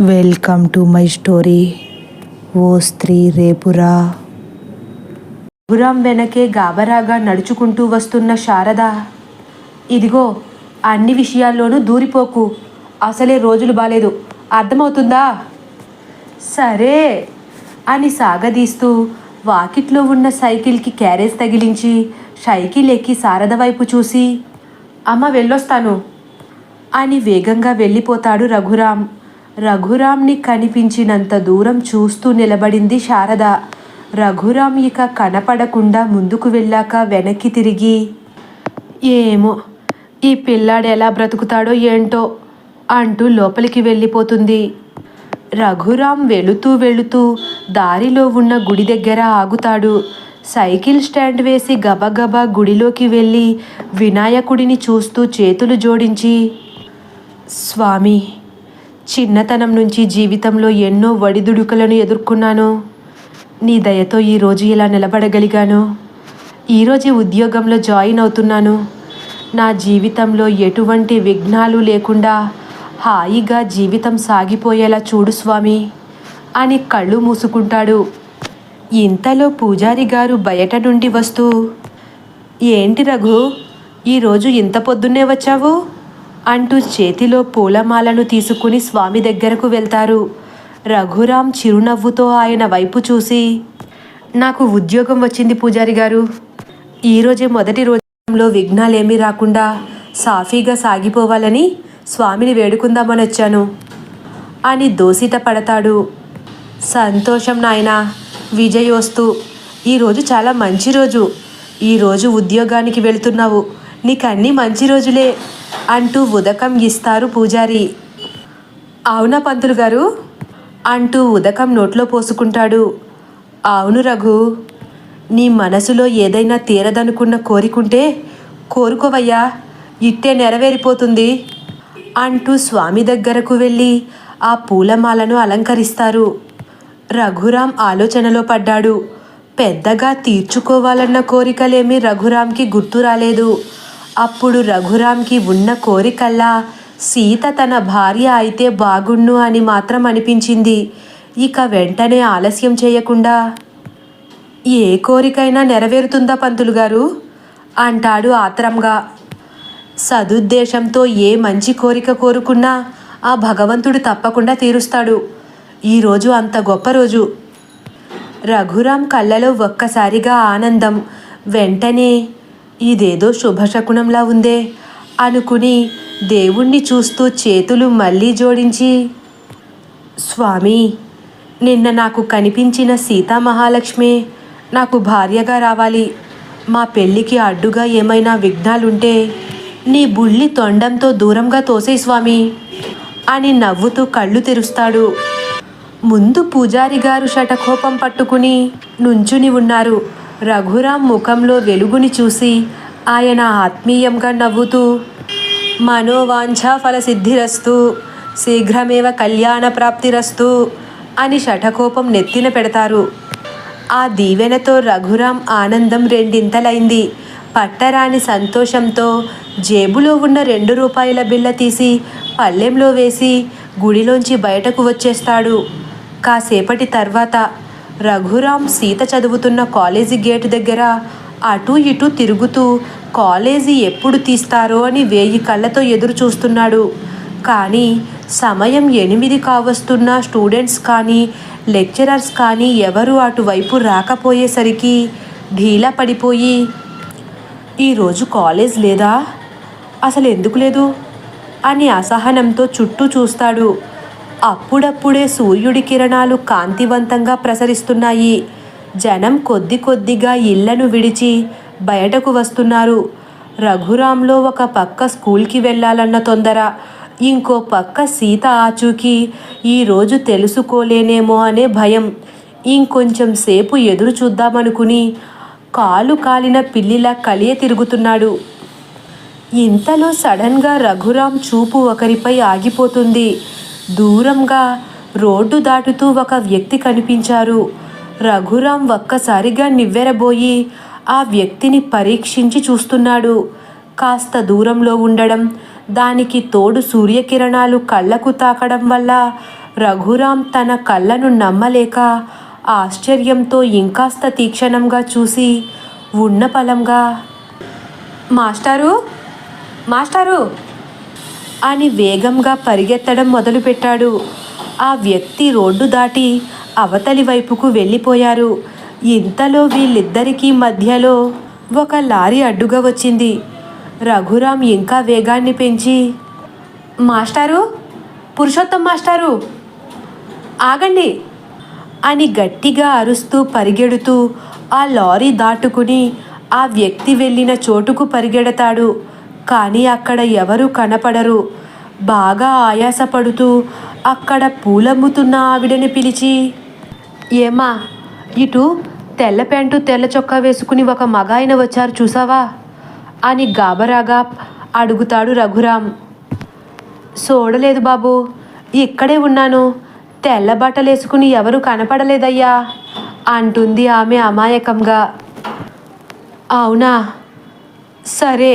Welcome to my story ఓ స్త్రీ రేపురా. గురం వెనకే గాబరాగా నడుచుకుంటూ వస్తున్న శారద. ఇదిగో అన్ని విషయాల్లోనూ దూరిపోకు. అసలే రోజులు బాలేదు. అర్థమవుతుందా? సరే అని సాగదీస్తూ వాకిట్లో ఉన్న సైకిల్కి క్యారేజ్ తగిలించి సైకిల్ ఎక్కి శారద వైపు చూసి అమ్మ వెళ్ళొస్తాను అని వేగంగా వెళ్ళిపోతాడు రఘురామ్. రఘురామ్ని కనిపించినంత దూరం చూస్తూ నిలబడింది శారద. రఘురామ్ ఇక కనపడకుండా ముందుకు వెళ్ళాక వెనక్కి తిరిగి ఏమో ఈ పిల్లాడు ఎలా బ్రతుకుతాడో ఏంటో అంటూ లోపలికి వెళ్ళిపోతుంది. రఘురామ్ వెళుతూ వెళుతూ దారిలో ఉన్న గుడి దగ్గర ఆగుతాడు. సైకిల్ స్టాండ్ వేసి గబగబా గుడిలోకి వెళ్ళి వినాయకుడిని చూస్తూ చేతులు జోడించి స్వామి చిన్నతనం నుంచి జీవితంలో ఎన్నో ఒడిదుడుకులను ఎదుర్కొన్నాను. నీ దయతో ఈరోజు ఇలా నిలబడగలిగాను. ఈరోజు ఉద్యోగంలో జాయిన్ అవుతున్నాను. నా జీవితంలో ఎటువంటి విఘ్నాలు లేకుండా హాయిగా జీవితం సాగిపోయేలా చూడు స్వామి అని కళ్ళు మూసుకుంటాడు. ఇంతలో పూజారి గారు బయట నుండి వస్తూ ఏంటి రఘు ఈరోజు ఇంత పొద్దున్నే వచ్చావు? అంటూ చేతిలో పూలమాలను తీసుకుని స్వామి దగ్గరకు వెళ్తారు. రఘురాం చిరునవ్వుతో ఆయన వైపు చూసి నాకు ఉద్యోగం వచ్చింది పూజారి గారు. ఈరోజే మొదటి రోజులో విఘ్నాలేమీ రాకుండా సాఫీగా సాగిపోవాలని స్వామిని వేడుకుందామని వచ్చాను. అని దోసిత పడతాడు. సంతోషం నాయనా విజయోస్తు. ఈరోజు చాలా మంచి రోజు. ఈరోజు ఉద్యోగానికి వెళుతున్నావు. నీకు అన్నీ మంచి రోజులే. అంటూ ఉదకం ఇస్తారు పూజారి. అవునా పంతులు గారు? అంటూ ఉదకం నోట్లో పోసుకుంటాడు. అవును రఘు నీ మనసులో ఏదైనా తీరదనుకున్న కోరికుంటే కోరుకోవయ్యా ఇట్టే నెరవేరిపోతుంది అంటూ స్వామి దగ్గరకు వెళ్ళి ఆ పూలమాలను అలంకరిస్తారు. రఘురాం ఆలోచనలో పడ్డాడు. పెద్దగా తీర్చుకోవాలన్న కోరికలేమీ రఘురాంకి గుర్తు రాలేదు. అప్పుడు రఘురామ్కి ఉన్న కోరికల్లా సీత తన భార్య అయితే బాగుండు అని మాత్రం అనిపించింది. ఇక వెంటనే ఆలస్యం చేయకుండా ఏ కోరికైనా నెరవేరుతుందా పంతులు గారు? అంటాడు ఆత్రంగా. సదుద్దేశంతో ఏ మంచి కోరిక కోరుకున్నా ఆ భగవంతుడు తప్పకుండా తీరుస్తాడు. ఈరోజు అంత గొప్ప రోజు. రఘురాం కళ్ళలో ఒక్కసారిగా ఆనందం. వెంటనే ఇదేదో శుభశకునంలా ఉందే. అనుకుని దేవుణ్ణి చూస్తూ చేతులు మళ్ళీ జోడించి స్వామి నిన్న నాకు కనిపించిన సీతామహాలక్ష్మి నాకు భార్యగా రావాలి. మా పెళ్ళికి అడ్డుగా ఏమైనా విఘ్నాలుంటే నీ బుల్లి తొండంతో దూరంగా తోసే స్వామి అని నవ్వుతూ కళ్ళు తెరుస్తాడు. ముందు పూజారి గారు శటకోపం పట్టుకుని నుంచుని ఉన్నారు. రఘురాం ముఖంలో వెలుగుని చూసి ఆయన ఆత్మీయంగా నవ్వుతూ మనోవాంఛా ఫలసిద్ధిరస్తు శీఘ్రమేవ కళ్యాణ ప్రాప్తిరస్తు అని శఠకోపం నెత్తిన పెడతారు. ఆ దీవెనతో రఘురాం ఆనందం రెండింతలైంది. పట్టరాని సంతోషంతో జేబులో ఉన్న రెండు రూపాయల బిల్ల తీసి పళ్ళెంలో వేసి గుడిలోంచి బయటకు వచ్చేస్తాడు. కాసేపటి తర్వాత రఘురాం సీత చదువుతున్న కాలేజీ గేటు దగ్గర అటు ఇటు తిరుగుతూ కాలేజీ ఎప్పుడు తీస్తారో అని వేయి కళ్ళతో ఎదురు చూస్తున్నాడు. కానీ సమయం ఎనిమిది కావస్తున్న స్టూడెంట్స్ కానీ లెక్చరర్స్ కానీ ఎవరు అటువైపు రాకపోయేసరికి ఢీలా పడిపోయి ఈరోజు కాలేజ్ లేదా? అసలు ఎందుకు లేదు? అని అసహనంతో చుట్టూ చూస్తాడు. అప్పుడప్పుడే సూర్యుడి కిరణాలు కాంతివంతంగా ప్రసరిస్తున్నాయి. జనం కొద్ది కొద్దిగా ఇళ్ళను విడిచి బయటకు వస్తున్నారు. రఘురాంలో ఒక పక్క స్కూల్కి వెళ్ళాలన్న తొందర ఇంకో పక్క సీత ఆచూకీ ఈరోజు తెలుసుకోలేనేమో అనే భయం. ఇంకొంచెం సేపు ఎదురు చూద్దామనుకుని కాలు కాలిన పిల్లిలా కలియ తిరుగుతున్నాడు. ఇంతలో సడన్గా రఘురాం చూపు ఒకరిపై ఆగిపోతుంది. దూరంగా రోడ్డు దాటుతూ ఒక వ్యక్తి కనిపించారు. రఘురాం ఒక్కసారిగా నివ్వెరబోయి ఆ వ్యక్తిని పరీక్షించి చూస్తున్నాడు. కాస్త దూరంలో ఉండడం దానికి తోడు సూర్యకిరణాలు కళ్ళకు తాకడం వల్ల రఘురాం తన కళ్ళను నమ్మలేక ఆశ్చర్యంతో ఇంకాస్త తీక్షణంగా చూసి ఉన్నపలంగా మాస్టారు మాస్టారు అని వేగంగా పరిగెత్తడం మొదలుపెట్టాడు. ఆ వ్యక్తి రోడ్డు దాటి అవతలి వైపుకు వెళ్ళిపోయారు. ఇంతలో వీళ్ళిద్దరికీ మధ్యలో ఒక లారీ అడ్డుగా వచ్చింది. రఘురాం ఇంకా వేగాన్ని పెంచి మాస్టారు పురుషోత్తం మాస్టారు ఆగండి అని గట్టిగా అరుస్తూ పరిగెడుతూ ఆ లారీ దాటుకుని ఆ వ్యక్తి వెళ్ళిన చోటుకు పరిగెడతాడు. కానీ అక్కడ ఎవరు కనపడరు. బాగా ఆయాసపడుతూ అక్కడ పూలమ్ముతున్న ఆవిడని పిలిచి ఏమా ఇటు తెల్ల ప్యాంటు తెల్ల చొక్కా వేసుకుని ఒక మగాయన వచ్చారు చూసావా? అని గాబరాగా అడుగుతాడు రఘురాం చూడలేదు బాబు ఇక్కడే ఉన్నాను. తెల్ల బట్టలేసుకుని ఎవరు కనపడలేదయ్యా అంటుంది ఆమె అమాయకంగా. అవునా? సరే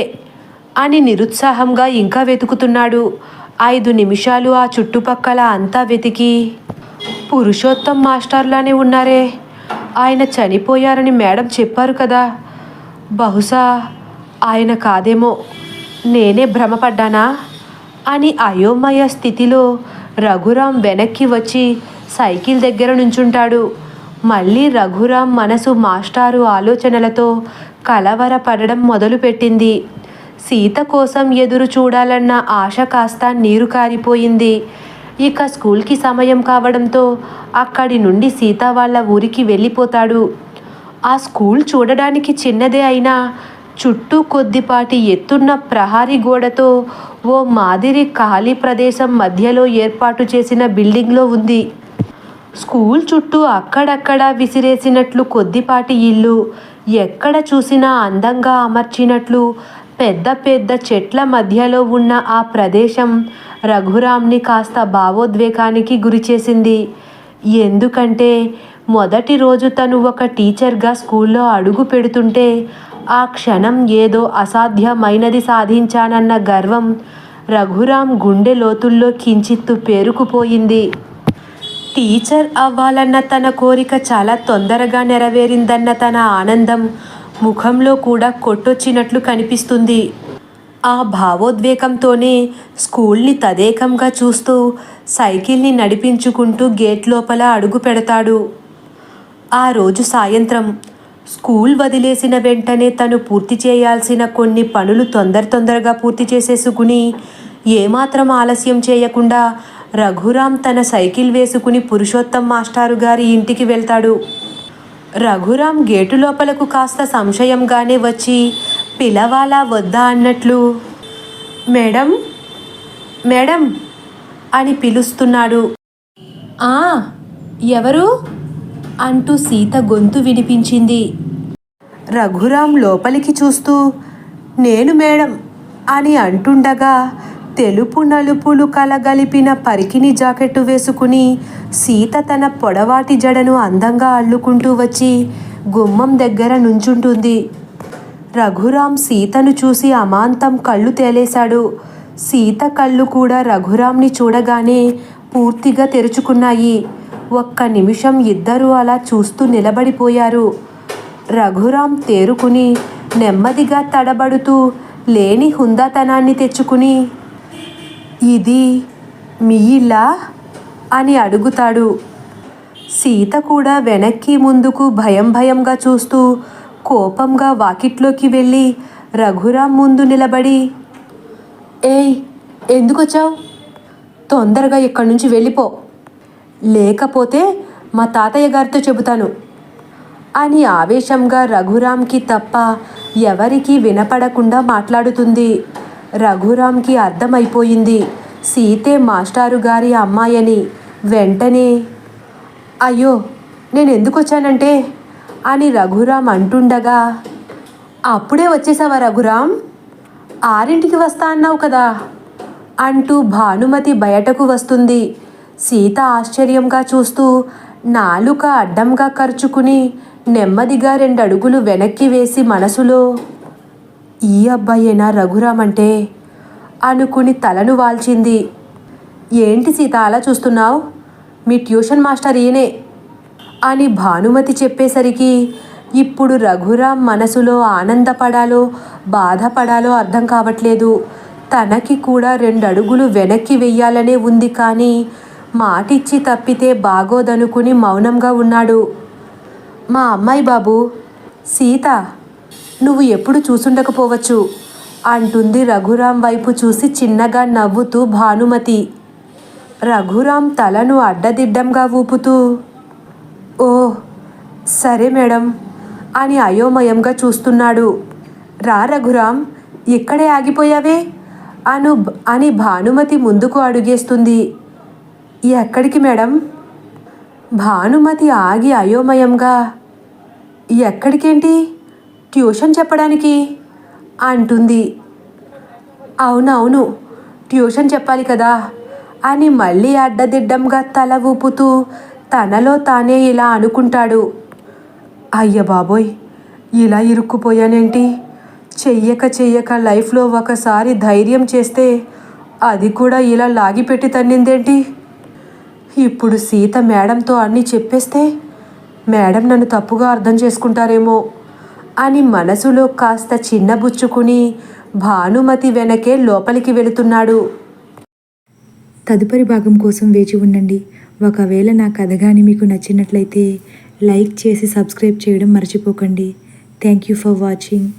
అని నిరుత్సాహంగా ఇంకా వెతుకుతున్నాడు. ఐదు నిమిషాలు ఆ చుట్టుపక్కల అంతా వెతికి పురుషోత్తం మాస్టర్లానే ఉన్నారే. ఆయన చనిపోయారని మేడం చెప్పారు కదా. బహుశా ఆయన కాదేమో నేనే భ్రమపడ్డానా అని అయోమయ స్థితిలో రఘురాం వెనక్కి వచ్చి సైకిల్ దగ్గర నుంచుంటాడు. మళ్ళీ రఘురాం మనసు మాస్టారు ఆలోచనలతో కలవరపడడం మొదలుపెట్టింది. సీత కోసం ఎదురు చూడాలన్న ఆశ కాస్త నీరు కారిపోయింది. ఇక స్కూల్కి సమయం కావడంతో అక్కడి నుండి సీత వాళ్ళ ఊరికి వెళ్ళిపోతాడు. ఆ స్కూల్ చూడడానికి చిన్నదే అయినా చుట్టూ కొద్దిపాటి ఎత్తున్న ప్రహారీ గోడతో ఓ మాదిరి ఖాళీ ప్రదేశం మధ్యలో ఏర్పాటు చేసిన బిల్డింగ్లో ఉంది. స్కూల్ చుట్టూ అక్కడక్కడ విసిరేసినట్లు కొద్దిపాటి ఇల్లు ఎక్కడ చూసినా అందంగా అమర్చినట్లు పెద్ద పెద్ద చెట్ల మధ్యలో ఉన్న ఆ ప్రదేశం రఘురామ్ని కాస్త భావోద్వేగానికి గురిచేసింది ఎందుకంటే మొదటి రోజు తను ఒక టీచర్గా స్కూల్లో అడుగు పెడుతుంటే ఆ క్షణం ఏదో అసాధ్యమైనది సాధించానన్న గర్వం రఘురామ్ గుండె లోతుల్లో కించిత్తు పేరుకుపోయింది. టీచర్ అవ్వాలన్న తన కోరిక చాలా తొందరగా నెరవేరిందన్న తన ఆనందం ముఖంలో కూడా కొట్టొచ్చినట్లు కనిపిస్తుంది. ఆ భావోద్వేగంతోనే స్కూల్ని తదేకంగా చూస్తూ సైకిల్ని నడిపించుకుంటూ గేట్ లోపల అడుగు పెడతాడు. ఆ రోజు సాయంత్రం స్కూల్ వదిలేసిన వెంటనే తను పూర్తి చేయాల్సిన కొన్ని పనులు తొందర తొందరగా పూర్తి చేసేసుకుని ఏమాత్రం ఆలస్యం చేయకుండా రఘురాం తన సైకిల్ వేసుకుని పురుషోత్తం మాస్టారు గారి ఇంటికి వెళ్తాడు. రఘురాం గేటు లోపలకు కాస్త సంశయంగానే వచ్చి పిలవాలా వద్దా అన్నట్లు? మేడం మేడం అని పిలుస్తున్నాడు. ఆ ఎవరు? అంటూ సీత గొంతు వినిపించింది. రఘురాం లోపలికి చూస్తూ నేను మేడం అని అంటుండగా తెలుపు నలుపులు కలగలిపిన పరికిని జాకెట్టు వేసుకుని సీత తన పొడవాటి జడను అందంగా అల్లుకుంటూ వచ్చి గుమ్మం దగ్గర నుంచుంటుంది. రఘురాం సీతను చూసి అమాంతం కళ్ళు తేలేశాడు. సీత కళ్ళు కూడా రఘురాంని చూడగానే పూర్తిగా తెరుచుకున్నాయి. ఒక్క నిమిషం ఇద్దరూ అలా చూస్తూ నిలబడిపోయారు. రఘురాం తేరుకుని నెమ్మదిగా తడబడుతూ లేని హుందాతనాన్ని తెచ్చుకుని ఇది మీ ఇల్లా? అని అడుగుతాడు. సీత కూడా వెనక్కి ముందుకు భయం భయంగా చూస్తూ కోపంగా వాకిట్లోకి వెళ్ళి రఘురాం ముందు నిలబడి ఏయ్ ఎందుకొచ్చావు? తొందరగా ఇక్కడి నుంచి వెళ్ళిపో. లేకపోతే మా తాతయ్య గారితో చెబుతాను అని ఆవేశంగా రఘురామ్కి తప్ప ఎవరికీ వినపడకుండా మాట్లాడుతుంది. రఘురామ్కి అర్థమైపోయింది. సీతే మాస్టారు గారి అమ్మాయని. వెంటనే అయ్యో నేను ఎందుకు వచ్చానంటే అని రఘురామ్ అంటుండగా అప్పుడే వచ్చేసావా రఘురామ్? ఆరింటికి వస్తా అన్నావు కదా? అంటూ భానుమతి బయటకు వస్తుంది. సీత ఆశ్చర్యంగా చూస్తూ నాలుక అడ్డంగా ఖర్చుకుని నెమ్మదిగా రెండు అడుగులు వెనక్కి వేసి మనసులో ఈ అబ్బాయేనా రఘురామ్ అంటే? అనుకుని తలను వాల్చింది. ఏంటి సీత అలా చూస్తున్నావు? మీ ట్యూషన్ మాస్టర్ ఈయనే అని భానుమతి చెప్పేసరికి ఇప్పుడు రఘురామ్ మనసులో ఆనందపడాలో బాధపడాలో అర్థం కావట్లేదు. తనకి కూడా రెండు అడుగులు వెనక్కి వెయ్యాలనే ఉంది కానీ మాటిచ్చి తప్పితే బాగోదనుకుని మౌనంగా ఉన్నాడు. మా అమ్మాయి బాబు సీత నువ్వు ఎప్పుడు చూసుండకపోవచ్చు అంటుంది రఘురాం వైపు చూసి చిన్నగా నవ్వుతూ భానుమతి. రఘురాం తలను అడ్డదిడ్డంగా ఊపుతూ ఓ సరే మేడం అని అయోమయంగా చూస్తున్నాడు. రా రఘురాం ఇక్కడే ఆగిపోయావే అను అని భానుమతి ముందుకు అడుగేస్తుంది. ఎక్కడికి మేడం? భానుమతి ఆగి అయోమయంగా ఎక్కడికేంటి? ట్యూషన్ చెప్పడానికి? అంటుంది. అవునవును ట్యూషన్ చెప్పాలి కదా అని మళ్ళీ అడ్డదిడ్డంగా తల ఊపుతూ తనలో తానే ఇలా అనుకుంటాడు. అయ్య బాబోయ్ ఇలా ఇరుక్కుపోయానేంటి? చెయ్యక చెయ్యక లైఫ్లో ఒకసారి ధైర్యం చేస్తే అది కూడా ఇలా లాగిపెట్టి తన్నిందేంటి? ఇప్పుడు సీత మేడంతో అన్నీ చెప్పేస్తే మేడం నన్ను తప్పుగా అర్థం చేసుకుంటారేమో. అని మనసులో కాస్త చిన్నబుచ్చుకుని భానుమతి వెనకే లోపలికి వెళుతున్నాడు. తదుపరి భాగం కోసం వేచి ఉండండి. ఒకవేళ నా కథ కానీ మీకు నచ్చినట్లయితే లైక్ చేసి సబ్స్క్రైబ్ చేయడం మర్చిపోకండి. Thank you for watching.